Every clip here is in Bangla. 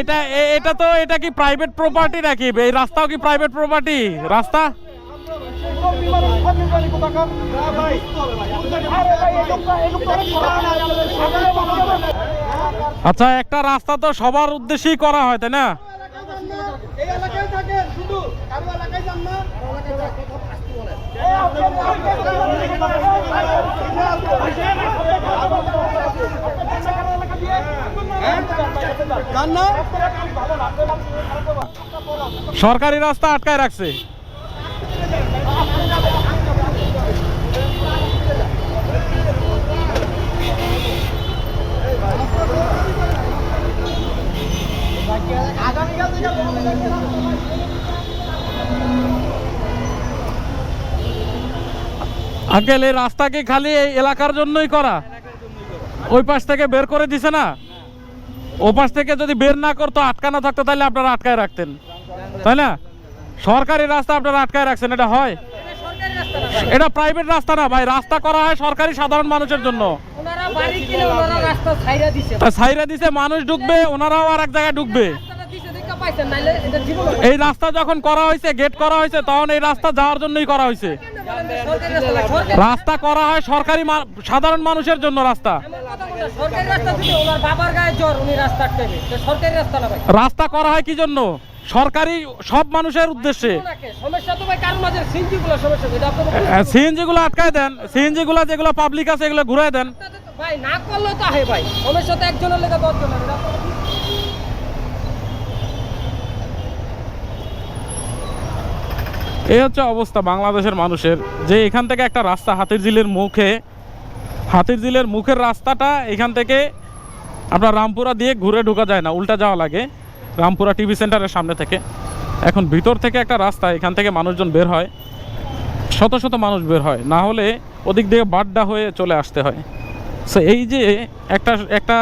এটা এটা তো, এটা কি প্রাইভেট প্রপার্টি নাকি? এই রাস্তাও কি প্রাইভেট প্রপার্টি রাস্তা? আচ্ছা একটা রাস্তা তো সবার উদ্দেশ্যেই করা হয়, তাই না এই এলাকায় থাকে শুধু কারও এলাকায় যান না যান না সরকারি রাস্তা আটকায় রাখছে। আঙ্কেল, এই রাস্তা কি খালি এই এলাকার জন্যই করা। ওই পাশ থেকে বের করে দিছে না? ও পাশ থেকে যদি বের না করতো আটকানো থাকতো তাহলে আপনারা আটকায় রাখতেন। তাই না? সরকারি রাস্তা আপনারা আটকায় রাখছেন এটা হয়? এটা প্রাইভেট রাস্তা না ভাই। রাস্তা করা হয় সরকারি সাধারণ মানুষের জন্য। দিছে। সাইরা দিছে মানুষ ঢুকবে ওনারাও আর এক জায়গায় ঢুকবে। এই রাস্তা যখন করা হয়েছে গেট করা হয়েছে তখন এই রাস্তা যাওয়ার জন্যই করা হয়েছে রাস্তা করা হয় সরকারি সাধারণ মানুষের জন্য রাস্তা। রাস্তা করা হয় কি জন্য? সরকারি সব মানুষের উদ্দেশ্যে। সিএনজি গুলো আটকায় দেন। সিএনজি গুলো যেগুলো পাবলিক আছে, এগুলো ঘুরাই দেন। ভাই, না করলে তো আহে ভাই। সমস্যা তো একজনের লেগে দশ জনের এটা আপনারা বুঝুন। এই হচ্ছে অবস্থা বাংলাদেশের মানুষের। যে এখান থেকে একটা রাস্তা হাতির ঝিলের মুখে হাতির ঝিলের মুখের রাস্তাটা এখান থেকে আপনার রামপুরা দিয়ে ঘুরে ঢোকা যায় না, উল্টা যাওয়া লাগে রামপুরা টিভি সেন্টারের সামনে থেকে। এখন ভিতর থেকে একটা রাস্তা, এখান থেকে মানুষজন বের হয়, শত শত মানুষ বের হয়, না হলে ওদিক দিয়ে বাড্ডা হয়ে চলে আসতে হয়। সো এই যে একটা একটা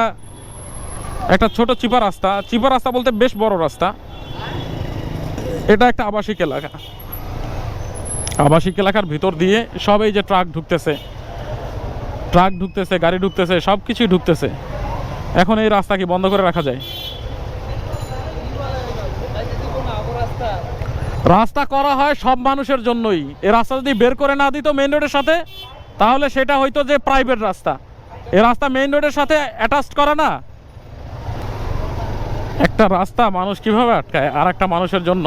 একটা ছোট চিপা রাস্তা চিপা রাস্তা বলতে বেশ বড় রাস্তা। এটা একটা আবাসিক এলাকা। আবাসিক এলাকার ভিতর দিয়ে সব এই যে ট্রাক ঢুকতেছে ট্রাক ঢুকতেছে, গাড়ি ঢুকতেছে সব কিছুই ঢুকতেছে। এখন এই রাস্তা কি বন্ধ করে রাখা যায়? রাস্তা করা হয় সব মানুষের জন্যই। এ রাস্তা যদি বের করে না দিত মেইন রোডের সাথে, তাহলে সেটা হয়তো যে প্রাইভেট রাস্তা। এ রাস্তা মেইন রোডের সাথে অ্যাটাচ করা না। একটা রাস্তা মানুষ কীভাবে আটকায়? আর একটা মানুষের জন্য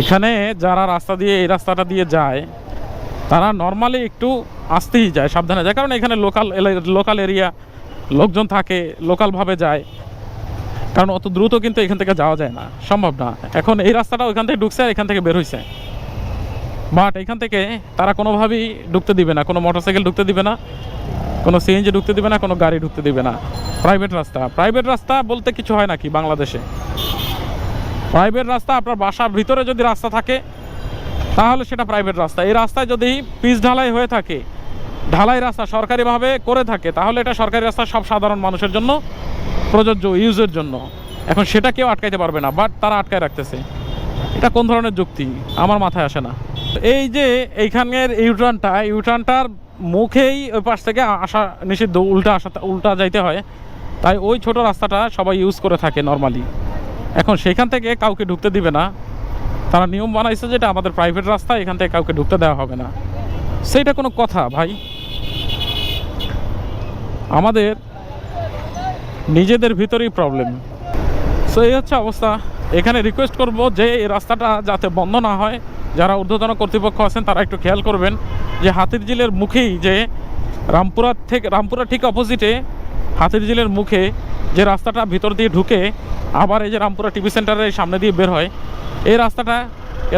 এখানে যারা রাস্তা দিয়ে, এই রাস্তাটা দিয়ে যায়, তারা নর্মালি একটু আসতেই যায়, সাবধানে যায়। কারণ এখানে লোকাল লোকাল এরিয়া লোকজন থাকে লোকালভাবে যায়। কারণ অত দ্রুত কিন্তু এখান থেকে যাওয়া যায় না, সম্ভব না। এখন এই রাস্তাটা ওইখান থেকে ঢুকছে আর এখান থেকে বের হয়েছে বাট এখান থেকে তারা কোনোভাবেই ঢুকতে দিবে না, কোনো মোটরসাইকেল ঢুকতে দিবে না, কোনো সিএনজি ঢুকতে দিবে না, কোনো গাড়ি ঢুকতে দিবে না। প্রাইভেট রাস্তা প্রাইভেট রাস্তা বলতে কিছু হয় নাকি বাংলাদেশে? প্রাইভেট রাস্তা, আপনার বাসার ভিতরে যদি রাস্তা থাকে, তাহলে সেটা প্রাইভেট রাস্তা। এই রাস্তায় যদি পিচ ঢালাই হয়ে থাকে, ঢালাই রাস্তা সরকারিভাবে করে থাকে, তাহলে এটা সরকারি রাস্তা সব সাধারণ মানুষের জন্য, প্রযোজ্য, ইউজের জন্য। এখন সেটা কেউ আটকাইতে পারবে না বাট তারা আটকায় রাখতেছে। এটা কোন ধরনের যুক্তি? আমার মাথায় আসে না। এই যে এইখানের ইউটার্নটা ইউটার্নটার মুখেই ওই পাশ থেকে আসা নিষিদ্ধ, উল্টা আসা, উল্টা যাইতে হয়। তাই ওই ছোট রাস্তাটা সবাই ইউজ করে থাকে নর্মালি এখন সেখান থেকে কাউকে ঢুকতে দিবে না। তারা নিয়ম বানাইছে যেটা আমাদের প্রাইভেট রাস্তা এখান থেকে কাউকে ঢুকতে দেওয়া হবে না। সেইটা কোনো কথা ভাই। আমাদের নিজেদের ভিতরেই প্রবলেম সো এই হচ্ছে অবস্থা। এখানে রিকোয়েস্ট করব যে এই রাস্তাটা যাতে বন্ধ না হয়। যারা ঊর্ধ্বতন কর্তৃপক্ষ আছেন, তারা একটু খেয়াল করবেন যে হাতির ঝিলের মুখেই যে রামপুরা থেকে, রামপুরা ঠিক অপোজিটে হাতির ঝিলের মুখে যে রাস্তাটা ভিতর দিয়ে ঢুকে আবার এই যে রামপুরা টিভি সেন্টারের সামনে দিয়ে বের হয়, এই রাস্তাটা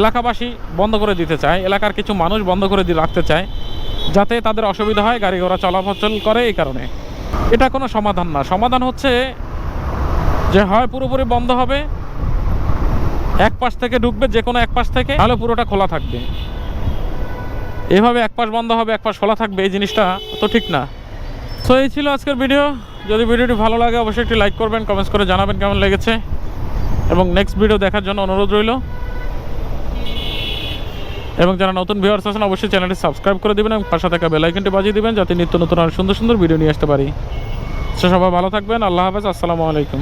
এলাকাবাসী বন্ধ করে দিতে চায়, এলাকার কিছু মানুষ বন্ধ করে দিয়ে রাখতে চায়, যাতে তাদের অসুবিধা হয়, গাড়ি ঘোড়া চলাচল করে এই কারণে। এটা কোনো সমাধান না। সমাধান হচ্ছে যে হয় পুরোপুরি বন্ধ হবে, এক পাশ থেকে ঢুকবে যে কোনো এক পাশ থেকে, তাহলে পুরোটা খোলা থাকবে। এভাবে এক পাশ বন্ধ হবে, এক পাশ খোলা থাকবে, এই জিনিসটা তো ঠিক না। তো এই ছিল আজকের ভিডিও। যদি ভিডিওটি ভালো লাগে, অবশ্যই একটি লাইক করবেন কমেন্টস করে জানাবেন কেমন লেগেছে। এবং নেক্সট ভিডিও দেখার জন্য অনুরোধ রইল। এবং যারা নতুন ভিউয়ার্স আছেন, অবশ্যই চ্যানেলটি সাবস্ক্রাইব করে দেবেন এবং পাশে থাকা বেলাইকনটি বাজিয়ে দেবেন, যাতে নিত্য নতুন আর সুন্দর সুন্দর ভিডিও নিয়ে আসতে পারি। সে সবাই ভালো থাকবেন, আল্লাহ হাফেজ, আসসালামু আলাইকুম।